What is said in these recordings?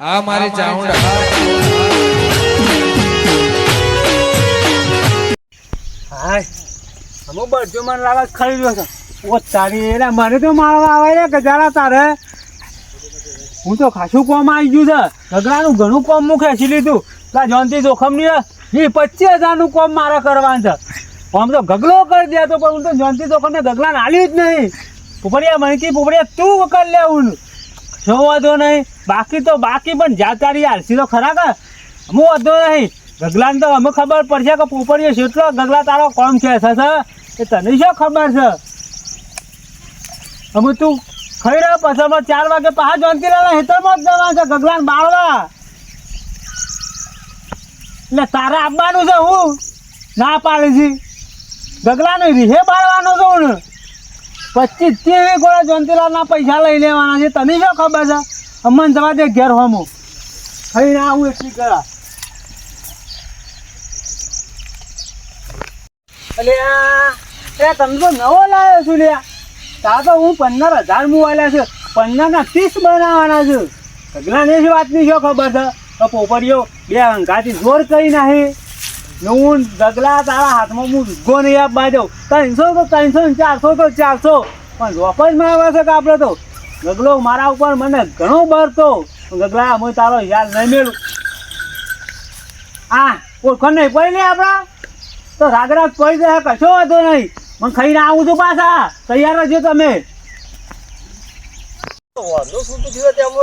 આ મારી ચાઉંડા હાય. અમો બધું મને લાગે ખાઈ છે. ઓ તારી એલા મને તો મારવા આવે રે ગજારા તારે. હું તો ખાસું કોમ આવી ગયું છે. ગગડાનું ઘણું કોમ હું ખેંચી લીધું. લા જોનથી નહીં એ પચીસ હજારનું કોમ મારે કરવાનું છે. આમ તો ગગલો કરી દે તો પણ હું તો જોનથી જોખમને ગગલાને આલ્યું જ નહીં. પોપડિયા મણકી પોપડિયા તું કર લેવું શું વાંધો નહીં. બાકી તો બાકી પણ જાત તારી આરસી તો ખરા કે? હું વાંધો નહીં. ગગલાને તો અમે ખબર પડશે કે પોપડીએ કેટલો ગગલા તારો કોમ છે થશે એ તને શું ખબર છે? અમે તું ખાઈ રહ્યો પછી ચાર વાગે પાછા જોનતી રહ્યા હેતરમાં જ જવા છે ગગલાને બાળવા. એટલે તારે આપવાનું છે હું? ના પાડી છે. ગગલાને રીહે બાળવાનો છું ને પચીસ ત્રીસ ગોળા જોનતીલાલના પૈસા લઈ લેવાના છે. તને શું ખબર છે? અમને જવા દે ઘેર હોમો. થઈને આવું એટલી કરા અલે એ તમે તો નવો લાવ્યો છું લ્યા તા તો હું પંદર હજાર મુવાયેલા છે. પંદરના ત્રીસ બનાવવાના છે. ગગલાને જ વાતની શું ખબર છે? તો પોપડીઓ બે અંગાથી જોર કરી નાખી. ને હું ગગલા તારા હાથમાં હું ગો નહીં આપવા દઉં. ત્રણસો તો ત્રણસો ને ચારસો તો ચારસો. પણ રોપ જ મારવા છે કે આપણે તો? ગગલો મારા ઉપર મને ઘણો બરતો ગગલા, હું તારો યાદ નહીં મેળું આ ઓળખો નહીં પડી નહીં આપણા? તો રાગરાગ પડી જાય, કશો વાંધો નહીં. મને ખાઈને આવું છું પાછા. તૈયાર રહેજો તમે. વાંધો શું તો થયો ત્યાં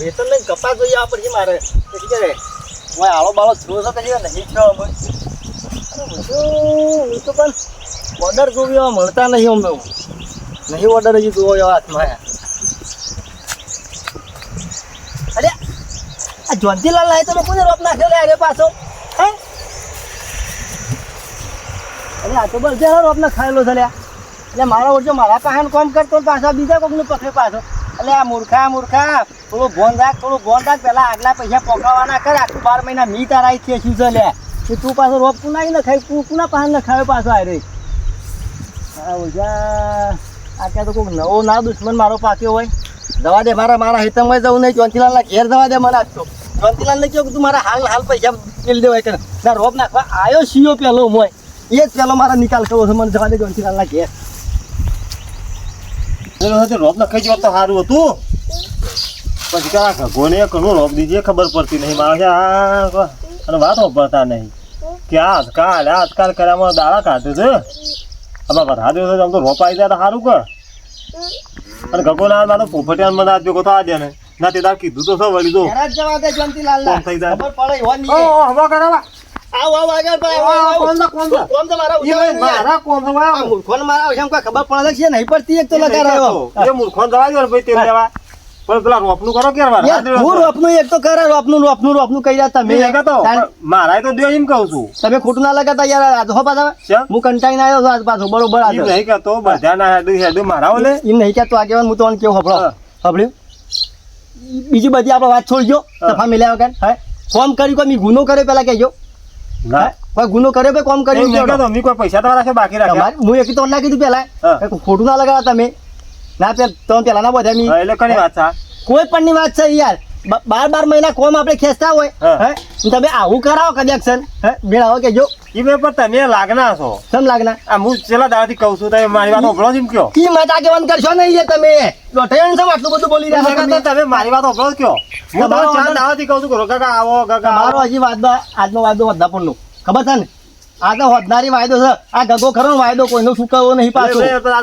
વેતન લઈને કપાસ જોઈએ આપણે મારે. આળો બાળો થયો છે નહીં થયો હું તો પણ ઓર્ડર જોવી એવા મળતા નહીં અમે નહીં ઓર્ડર હજી જોવો એવા હાથમાં અરે આ જ્યોતિલાલ લાય તમે કોને રોપ નાખ્યો લે અરે પાછો હે અરે આ તો બસ જરા રોપ ના ખાયેલો છે લ્યા. એટલે મારા ઓછો મારા પાસે કોમ કરતો પાછા બીજા કોકને પકડે પાછો? એટલે આ મૂર્ખા મૂર્ખા. થોડું ભોન રાખ થોડું ભોન રાખ પેલા આગલા પૈસા પકડવાના કર આખું બાર મહિના મી તારા છે શું છે લે કે તું પાછો રોપ કુના ન ખાઈ તું કુના પાસે ન ખાય પાછો આ રે? ઓજા, આ ક્યાં તો કોઈક નવો ના દુશ્મન મારો પાક્યો હોય. દવા દે, મારા મારા હિતમમાં જવું નહીં ચોંતીલાલના ઘેર દવા દે મને આજ તો. ચોંતીલાલને કહ્યું તું મારા હાલ હાલ પૈસા પેલી દેવાય કે ના. રોપ નાખવા આવ્યો સીઓ પેલો મોય એ જ પેલો મારા નિકાલ કરવો છે, મને જવા દે ચોંતીલાલના ઘેર. રોપ નખાઈ જવા તો સારું હતું. પછી કા ઘોને ઘણું રોપ દીધી ખબર પડતી નહીં. મારા અને વાત વાપરતા નહીં કે આજકાલ આજકાલ કર્યામાં દાડા કાઢે છે આમાં વધા દિવસ આમ તો રોપાઈ આવી જાય તો સારું કર અને ગગો ના મારો પોફટિયાન મને આજ ભેગો થવા દે ને ના તે તાર કીધું તો વળી તો જવા દે ચોંતીલાલના. થઈ જાય. ખબર પડે એવા નહીં. ઓ હવા કરાવા આવ આવ આગળ ભાઈ આવ, આવ, આવ. કોણ છે, કોણ કોણ છે મારા એ નહીં યાર. મારા કોણ છે આ મૂર્ખોને મારા ઓછામાં કોઈ ખબર પડે છે નહીં પડતી એક તો લગાડ્યો કહેતો. એ મૂર્ખોને જવા દો ભાઈ તેલ લેવા પણ પેલા રોપનું કરો ક્યારે હું રોપનું એક તો કરે રોપનું રોપનું રોપનું કહી રહ્યા તમે. મેં મારા તો દો એમ કહું છું. તમે ખોટું ના લગાતા યાર આજ પાછા. હું કંટાઈને આવ્યો છું આજ પાછો બરોબર આજ નહીં કહેતો બધા ના હેડું હેડું મારા ઓલે. એમ નહીં કહેતો આગેવાન હું તો કેવું હભળો. હા. બીજી બધી આપણે વાત છોડજો સફા મિલ્યા વગર. હે? કોમ કર્યું કોઈ? મેં ગુનો કર્યો પેલા કહેજો. ના. કોઈ ગુનો કર્યો ભાઈ કોમ કર્યો કોઈ પૈસા તો છે બાકી તમારે હું એક તો ના કીધું પેલા. ખોટું ના લગાવ્યા તમે. ના પેલ તો પેલા ના બધા મી. એટલે કઈ વાત છે? કોઈ પણ ની વાત છે યાર. બાર બાર મહિના કોમ આપણે ખેંચતા હોય હે. તમે આવું કરાવો કનેક્શન હે? મેળાવો કે જો. બે પર તમે લાગના છો. સમ લાગના? આ હું છેલ્લા દાડાથી કહું છું તમે મારી વાત ઓભળો એમ કયો? કી મત આગેવાન કરશો નહીં યાર તમે. લોટેણ છે આટલું બધું બોલી રહ્યા છો તમે મારી વાત ઓભળો કયો? હું તમારો છેલ્લા દાડાથી કહું છું કે કાકા આવો કાકા મારો હજી વાત આજનો વાદો વધનાપણનો ખબર છે ને? આ તો વધનારી વાયદો છે. આ ગગો ખરો વાયદો કોઈનો ચૂકવવો નહીં પાછો. તો આ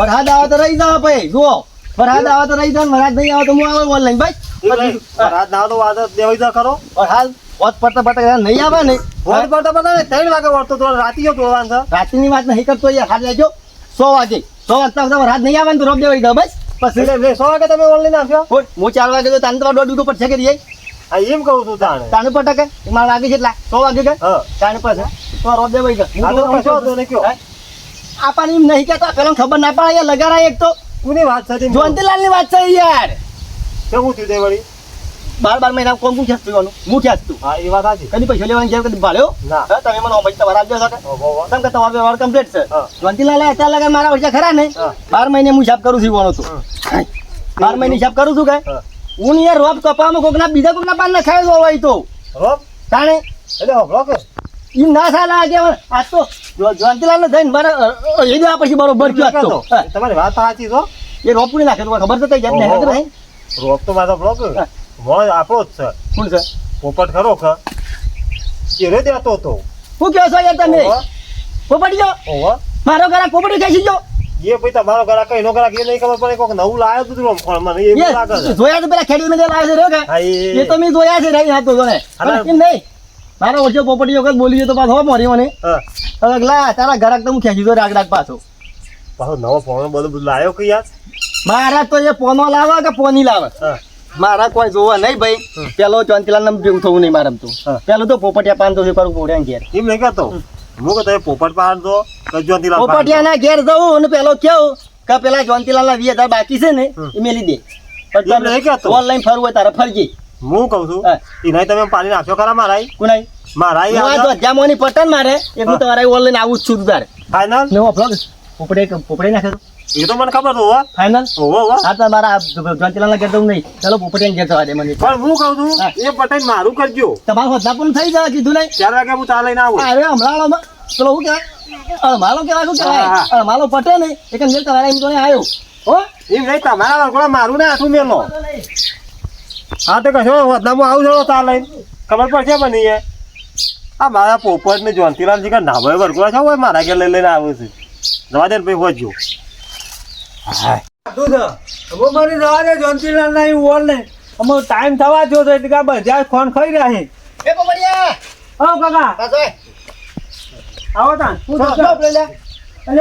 વરસાદ આવે તો રહી જાવ ભાઈ જુઓ. વરસાદ આવે તો રહી જાવ વરસાદ નહીં આવે તો હું આવે ઓનલાઈન ભાઈ. રાત ના તો વાદ દેવાઈ જા કરો વરસાદ વોટ પડતા પડતા નહીં આવે ને. વોટ પડતા પડતા ને ત્રણ વાગે વળતો તો રાતી જો તોડવાનું છે. રાતની વાત નહીં કરતો યાર હાલ લેજો. સો વાગે. સો વાગતા વરસાદ નહીં આવે ને તો રોપ દેવાઈ જાવ બસ. પછી સો વાગે તમે ઓનલાઈન આપ્યો હું ચાર વાગે તો તાને તમારે દોઢ વીઘો પડશે કે આ એમ કહું છું તાણે. તાણે પટકે મારા વાગે કેટલા સો વાગે કે? હા. તાને પર તો આ કશો ગયો વાંધો કયો આપણને એમ નહીં કહેતા પેલો ખબર ના પડે યાર લગાડાય એક તો. કોની વાત છે જોંતીલાલની વાત છે યાર. કેવું થયું તે વળી? બાર બાર મહિના કોમ હું ખેંચતું હું ખેંચતું હા એ વાત સાચી. કદી પૈસા લેવાની જેમ કદી ભાડ્યો? ના. તમે મને ઓમજ તમારા આપજો છો કે? ઓહો, ઓહો. કે તમારો વ્યવહાર કમ્પ્લીટ છે. હા. જોંતીલાલ અત્યારે લગન મારા ઓછા ખરા ને બાર મહિને હું હિસાબ કરું છું ઈવાનો તો. બાર મહિને હિસાબ કરું છું કે? હા. યાર રોપ કપામાં કોકના બીજા કોકના પાન ખાય દો હોય તો. રોપ? તાણે? એટલે હો કે ઈ ના થાય લાગે આ તો જયંતિલાલ ને થઈને મારે એ દવા પછી બરોબર આજ તો. તમારી વાત સાચી તો એ રોપ પૂરી નાખે તો ખબર તો કઈ જાત નહીં. નહીં? રોપ તો મારો બ્લોક. મોજ આપણો જ છે. કોણ છે? પોપટ ખરો એ રે દેતો તો. હું કહો છો યાર તમે? પોપટી જો ઓહો. મારો ઘરે પોપટી ખાઈ જો. એ ભાઈ તમારો ગ્રાહક એનો ગ્રાહક એ નહીં ખબર પડે કોક નવું લાયો તું રોમ ફળ મને એવું લાગે જોયા તો પેલા ખેડી ને લાવે છે કે? એ. એ તો મેં જોયા છે નહીં હતો જોને. એમ નહીં. મારો ઓછો પોપટી વખત બોલી તો પાછો મરી મને. હવે તારા ઘરાક તો હું ખેંચી દો રાગ રાગ પાછો. પાછો નવો ફોન બધું બધું લાયો કે યાર? મારા તો એ ફોનો લાવે કે ફોની લાવે? મારા કોઈ જોવા નહીં ભાઈ. પેલો ચોંતીલા નામ જેવું થવું નહીં મારે તો. પેલો તો પોપટિયા પાન તો કરું પોડ્યા ઘેર. એમ નહીં કહેતો? હું કે તમે પોપટ પાડ દો કે જ્યોતિલાલ. પોપટિયાના ઘેર જવું અને પેલો કેવું કે પેલા જોંતીલાલ ના વીસ હજાર બાકી છે ને એ મેલી દે. નહીં કહેતો. ઓનલાઈન ફરવું હોય તારે ફરજી. હું કહું છું હા. એ નહીં તમે પાડી નાખ્યો ખરા મારાય? કુનાઈ મારાય હું આ તો પટન મારે એ હું. તમારા ઓનલાઈન આવું જ છું તારે. ફાઈનલ નવો ફ્લોગ પોપડે પોપડે નાખે તો. એ તો મને ખબર હોવા. ફાઇનલ હોવા હોવા. હા તો મારા જોંતીલાલ ના ઘેર જવું નહીં. ચાલો પોપડિયા ઘેર જવા દે મને. પણ હું કહું છું હા. એ પટેલ મારું કરજો. તમારું હોદના પણ થઈ જાય કીધું નહીં. ચાર વાગે હું ચા લઈને આવું. અરે હમણાં પેલો શું કહેવાય? અળમાલો કહેવાય શું કહેવાય? હા, હા. અળમાલો પટે નહીં. એક અંજલ તમારા એમ તો આવ્યો. હો? એમ નહીં તમારા વરઘોડા મારું ને આઠું મેલો. હા તો કશો વદનામાં આવું છો ચા લઈને. ખબર પડશે મને એ. આ મારા પોપટ ને જોનતીલાલ જી ના ભાઈ વરઘોડા છે મારા ઘેર લઈ લઈને આવું છે. જવા દે ને ભાઈ હોજો હવે મારી જવા દે જોનતીલાલ ના એવું બોલ ને. અમે ટાઈમ થવા થયો તો એટલે કે બધા ખોન ખાઈ રહ્યા છે. એ પોપડિયા ઓ કાકા. પાછો આવો તા હું તો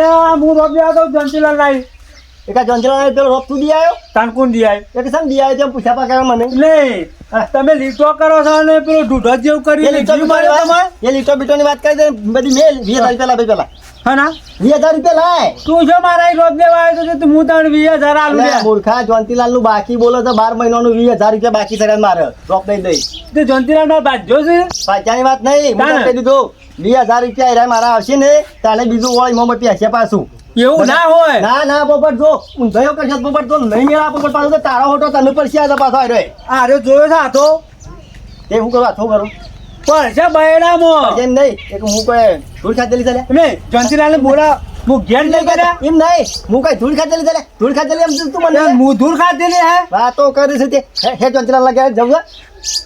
આ હું રોપ તો જોનતીલાલ લાવી એકા આ જંજલા પેલો રોપ તું દી આવ્યો? તાન દી આવી એક સામ દી આવ્યો? તેમ પૂછ્યા પા કરે મને. નહીં તમે લીટો કરો છો ને પેલું ઢૂઢો જેવું કરી લીટો માર્યો તમારે? એ લીટો બીટોની વાત કરી દે બધી મેલ વીસ પેલા ભાઈ લાવે પેલા. હા વીસ હજાર રૂપિયા લાય. તું જો મારા અહીં દેવા આવ્યો તો હું તને વીસ હજાર આલું મૂર્ખા જોંતીલાલનું બાકી બોલો તો બાર મહિનાનું વીસ હજાર રૂપિયા બાકી છે મારે. રોપ દઈ દઈ. તે જોનતીલાલ મારો બાજ્યો છે. પાછાની વાત નહીં. કહી દીધું વીસ હજાર રૂપિયા એરા મારા આવશે ને તારે બીજું વળી મોમબત્તી હશે પાછું. એવું ના હોય. ના ના પોપટ જો. ઊંધાયો કરશે તો પોપટ જો નહીં મેળા પોપટ પાછો તો તારો હોટો તને આ તો પાછો આવ્યો જોયો છે આ તો તે હું કરું કરું. પણ છે એમ નહીં એક હું કોઈ ધૂળ ખાતેલી ચાલે તમે જોનતીલાલ બોલા હું ઘેર નહીં કર્યા એમ નહીં હું કઈ ધૂળ ખાતેલી ચાલે ધૂળ ખાતેલી એમ તું મને હું દૂર ખાધેલી હે. વાતો કરે છે તે. હે- હે ઘેર જવું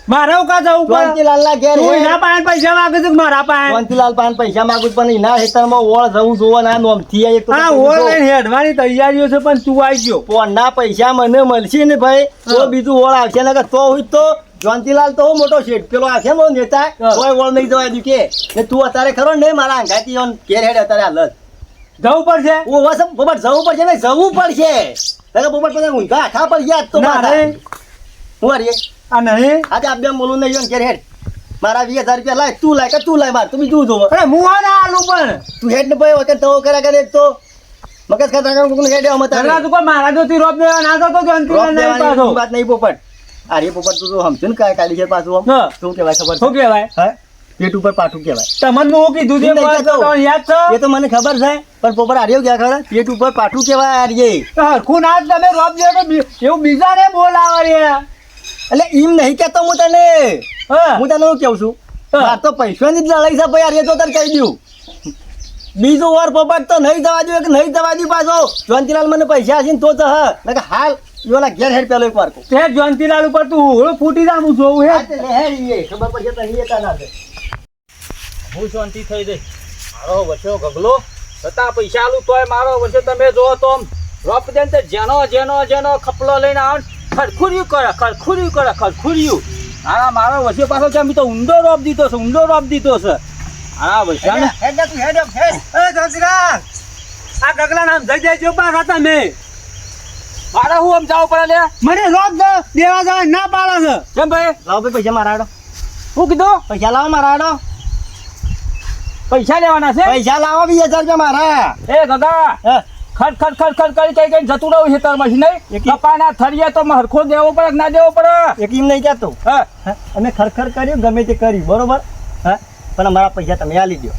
મારે કા જવું પડે ચોંચીલાલ ના ઘેર તું હે. એના પૈસા માંગે છું મારા પાસે ચોંચીલાલ પાસે પૈસા માંગુ પણ એના ઓળ જવું જોવા ના એક તો. હા તકલીફ જો. હેડવાની તૈયારીઓ છે પણ તું આવી ગયો. ના પૈસા મને મળશે ને ભાઈ તો બીજું ઓળ આવશે ને તો હોય તો જોંતીલાલ તો મોટો શેઠ. પેલો આખે મો નેતા હા. કોઈ ઓળ નહીં જવા દઉં કે. ને તું અત્યારે ખરો ને મારા અંગાતી ઓન ઘેર હેડ અત્યારે આ હાલત જવું પડશે? ઓ વસ પોપટ જવું પડશે ને જવું પડશે. તારે પોપટ પછી ઊંઘા આખા પર યાદ તો ના હું અરે આ નહીં. આજે આ બે બોલું નહીં ઘેર હેડ. મારા વીસ હજાર રૂપિયા લાય તું લાય કે તું લાય માર. તું બીજું જોવો અરે હું આ ના આલું પણ તું હેડ ને ભાઈ વખત તો કર્યા કરે તો મગજ ખાતા કોકનું હેડ તારે ઘરના તું કોઈ મારા જોતી રોપ દેવા ના તો જોનતીલાલ નહીં પાછો. વાત નહીં પોપટ. અરે પોપટ તું તો સમજ્યો ને કાંઈ કાલી છે પાછું આમ? શું કહેવાય ખબર શું કહેવાય? હે? પેટ ઉપર પાઠું કહેવાય. તમને હું કીધું છે યાદ છે? એ તો મને ખબર છે પણ પોપર આર્યો ક્યાં ખબર? પેટ ઉપર પાઠું કહેવાય આર્યે. હરખું ના તમે રોબ બી- એવું બીજાને બોલાવે રે એટલે એમ નહીં કહેતો હું તને. હા. હું તને હું કહું છું? મારે તો પૈસાની જ લડાઈ છે ભાઈ આર્ય તો તને કહી દઉં. બીજું વાર પોપટ તો નહીં જવા દઉં કે નહીં જવા દઉં પાછો? જોનતીલાલ મને પૈસા હશે ને તો જ હ. હાલ યોના ઘેર હેડ પેલો એક વાર કહું. તે ઉપર તું હોળો ફૂટી જા હું જોઉં હે. તે લે ખબર પડશે તો હીએ એતા ના દે હું શાંતિ થઈ ગઈ મારો વચ્ચે ગગલો છતાં પૈસા આલું તોય મારો વચ્ચે તમે જો તો રોપ દે ને જેનો જેનો જેનો ખપલો લઈને આવે ખરખુર્યું કરે ખરખુર્યું કરે ખરખુર્યું. આ મારો વચ્ચે પાછો છે તો ઊંડો રોપ દીધો છે ઊંડો રોપ દીધો છે. આ વૈસા ને હેડ તું, હેડ આમ, હેડ. એ જોનતીલાલ આ ગગલા નામ જઈ જાય જો પાછા તમે મારે હું આમ જાવ પડે લે? મને દે દેવા જવા ના પાડે છે. કેમ ભાઈ? લાવ ભાઈ પૈસા મારા હાડો. શું કીધું? પૈસા લાવો મારા હાડો. પૈસા લેવાના છે? પૈસા લાવો બી હજાર રૂપિયા મારા. એ દાદા હે. ખટ ખટ ખટ ખટ કરી કઈ કઈ જતું રહ્યું છે તાર નહીં? એકી- કપાના થરીએ તો હરખો દેવો પડે ના દેવો પડે? એક એમ નહીં કહેતો. હા? હા, અમે ખરખર કર્યું ગમે તે કર્યું બરોબર? હા? પણ અમારા પૈસા તમે આલી દો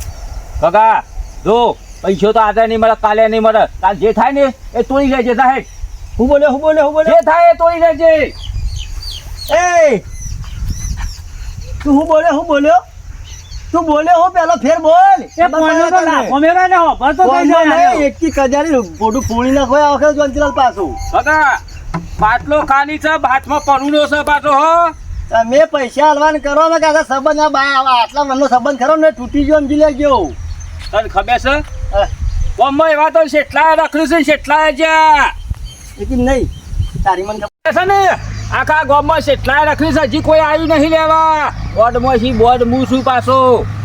કાકા જો પૈસો તો આજે નહીં મળે કાલે નહીં મળે. કાલ જે થાય ને એ તોડી લેજે સાહેબ. હું બોલે હું બોલ્યો હું બોલે જે થાય એ તોડી લેજે એ તું હું બોલ્યો હું બોલ્યો? તું બોલ્યો હું પેલો ફેર બોલ. એ પોણનો તો લાખો મેળા ને હોભળ તો કઈ જાય એક કી કજારી બોડું ફોડી નાખો આ વખત જોનતીલાલ પાછું. કાકા બાટલો ખાલી છે ભાતમાં પરુણો છે પાછો હો. તમે પૈસા હલવાન કરો ને કાકા સંબંધ આ બા- આ આટલા મનનો સંબંધ ખરો ને તૂટી ગયો સમજી લેજો. તને ખબર છે? હા, એવા તો શેઠલા રખડ્યું છે શેઠલા જ્યાં. લેકિન નહીં. તારી મને છે ને આખા ગામમાં શેઠલા રખડ્યું છે હજી કોઈ આવ્યું નહીં લેવા. બોર્ડમાંથી બોર્ડ હું છું પાછો.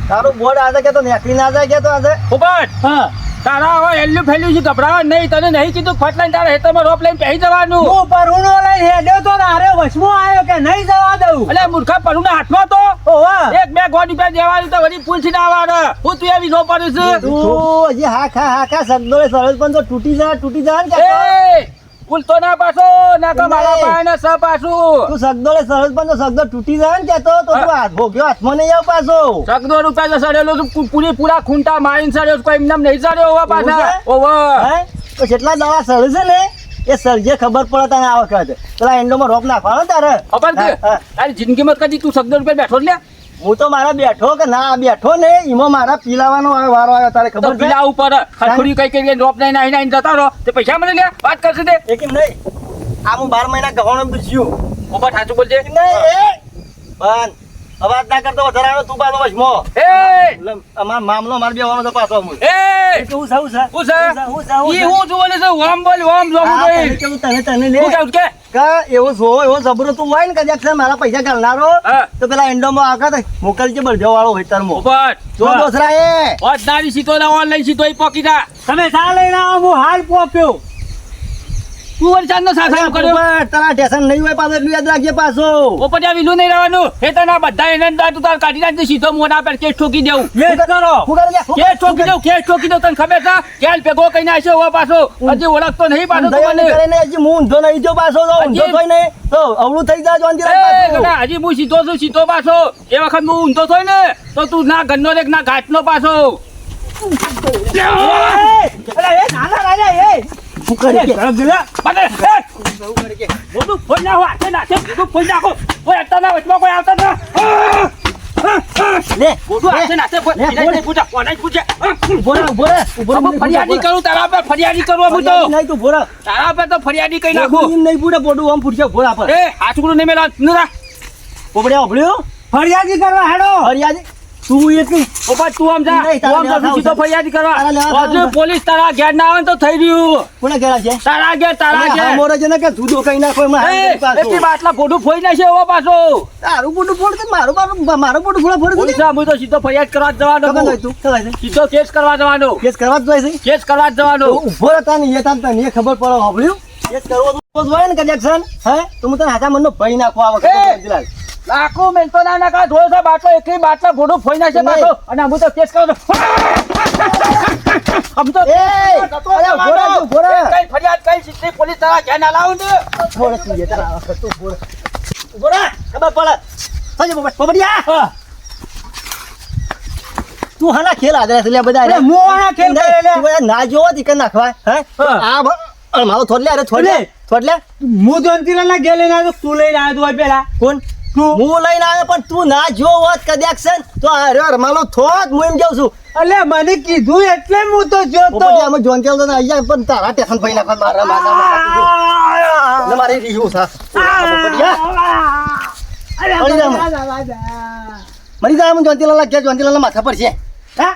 તારું બોર્ડ આજે કે તો નેકળી ના જાય કે તો આજે? ફૂફાટ હા. તારા હવે એલ્યું ફેલ્યું છે ગભરાવા નહીં તને નહીં કીધું ફટ લઈને તારા હેતરમાં રોપ લઈને પહેરી જવાનું. હું પરુણો લઈને હેડ્યો તો ને વસમો આવ્યો કે નહીં જવા દઉં? એટલે મૂર્ખા પરુના હાથમાં તો? એક બે ગોડ રૂપિયા દેવાની તો વળી પૂછી ના આવવાનું. હું તું એવી નો પડું છું. તું હજી હા ખા હા ખા સગદોડે સરસ પણ તો તૂટી જાય તૂટી જાય ને ભૂલતો ના પાછો ના તો મારા નહીં. સ પાછું. તું સગદોડે સરસ પણ તો સગદો તૂટી જાય ને કેતો તો તું હાથ ભોગ્યો હાથમાં નહીં આવ પાછો. સગદો રૂપિયા તો સડેલો તું પૂરી પૂરા ખૂંટા મારીને સડ્યો. કોઈ એમને એમ નહીં સડ્યો હોવા પાછા. ઓવો હે? તો જેટલા દવા સડે છે ને એ સરજે ખબર પડે તને આ વખત. પેલા એન્ડોમાં રોપ નાખવાનો તારે. ખબર છે. તારી જિંદગીમાં કદી તું સગદો રૂપિયા બેઠો જ લે હું તો મારા બેઠો કે ના બેઠો ને એમાં મારા પીલાવાનો વારો આવ્યો તારે ખબર પીલા ઉપર ખરખુરી કઈ કઈ ડ્રોપ નહીં નાઈ નાઈ જતા રહો. તે પૈસા મને લે વાત કરશે તે. એક નહીં? આ હું બાર મહિના ગવાનો બીજ્યું ઉપર સાચું બોલજે. નહીં? પણ અવાજ ના કરતો વધારે આવ્યો તું પાછો વચમો એ! અમાર મામલો માર બેવાનો તો પાછો હું એ! હું સાઉ સા હું સા હું સા હું ઈ છે હું જોવો છે? ઓમ બોલ વામ જોમ હા, બોલ તને તને લે. હું કે. કા એવો જો એવો જબરો તું હોય ને કદાચ મારા પૈસા ઘાલનારો. તો પેલા એન્ડોમાં આગળ તો મોકલજે બળજો વાળો હેતરમાં ઉપર. જો. દોસરા એ. ઓજનારી સીતો ના ઓનલાઈન સીતો પોકી જા. તમે સા લઈને આવો? હું હાલ પોપ્યો તું વળી ચાંદનો કર્યો? તારા ટેશન નહીં હોય પાછો એટલું યાદ રાખજે પાછો. પોપટિયા વિલું નહીં રહેવાનું. એ તને બધા એને તું તાર કાઢી નાખજે સીધો મોઢા પર કેસ ઠોકી દેવું. વેચ કરો હું કરે લે કેસ ઠોકી દઉં કેસ ઠોકી દઉં તને ખબર છે? કેલ ભેગો કઈ નાખ્યો હોવા પાછો. હજી ઓળખતો નહીં પાછો તું હજી હું ઊંધો નહીં જો પાછો ઊંધો થઈ નહીં તો અવળું થઈ જાય હજી હું સીધો છું સીધો પાછો. એ વખત હું ઊંધો થોય ને તો તું ના ઘરનો રેક ના ઘાટનો પાછો. અરે એ નાના રાજા એ! નાખો કોઈ વચમાં કોઈ આવતા ના લે કોઈ પૂછે, કોને પૂછે ફરિયાદી કરું તારા પર ફરિયાદી કરું હું તો. નહીં તું બોરા તારા પર તો ફરિયાદી કઈ નાખું? નહીં પૂરે પોડું આમ પૂછ્યો ઘોડા પર. એ હાથુકડું નહીં મેલા નરા પોપડે ઓભળ્યો ફરિયાદી કરવા હેડો. ફરિયાદી તું એટલું પપ્પા તું આમ જા. તું આમ જા સીધો ફરિયાદ કરવા હજુ પોલીસ તારા ઘેર ના આવે તો થઈ રહ્યું. કોને ઘેર છે? તારા ઘેર તારા ઘેર. મોરે છે ને કે જુદો કઈ નાખો. એટલી બાટલા ગોડું ફોઈ નાખશે એવો પાછો. તારું ગોડું ફોડ કે મારું મારું મારું ગોડું ફોડ ફોડ પોલીસ હું તો સીધો ફરિયાદ કરવા જવાનો તું સીધો કેસ કરવા જવાનો. કેસ કરવા જ છે? કેસ કરવા જ જવાનો. ઊભો રહેતા ને એ તાન તને ખબર પડો હોબળ્યું કેસ કરવો તો હોય ને કજાક્શન હે? તો હું તને હાથા મનનો ભઈ નાખો આ વખતે મેં તો ના નાખા ધોયો છે બાટલો એકલી બાટલા ફોટું ફોઈ નાખે બાટલો અને હું તો કેસ કરો આમ તો એ! અરે ઊભો રહે. કઈ ફરિયાદ કઈ સીધી પોલીસ તારા ઘેર ના લાવું ને થોડે તું એ તારા તું. ઊભો રહે, ખબર પડે સાંજે પોપટ, પોપટિયા. તું હાના ખેલ આદરે છે લે બધા અરે મોણા ખેલ કરે લે. તું ના જોવો દી કે નાખવા હે. આ મારો થોડલે અરે થોડલે થોડલે હું ના લઈને આવ્યો તું લઈને આવ્યો તો પેલા કોણ હું લઈને આવ્યો પણ તું ના જો હોત કદાચ છે તો અરે માલો થોત હું એમ જાઉં છું. અલે મને કીધું એટલે હું તો જોતો. પોપટિયા અમે જોન ચાલતો ને અહીંયા પણ તારા ટેશન ભાઈ નાખ મારા માથા એટલે મારે થા. પોપટિયા મરી જા મરી જા હું જોનતીલાલ કે જોનતીલાલ માથા પર છે. હા?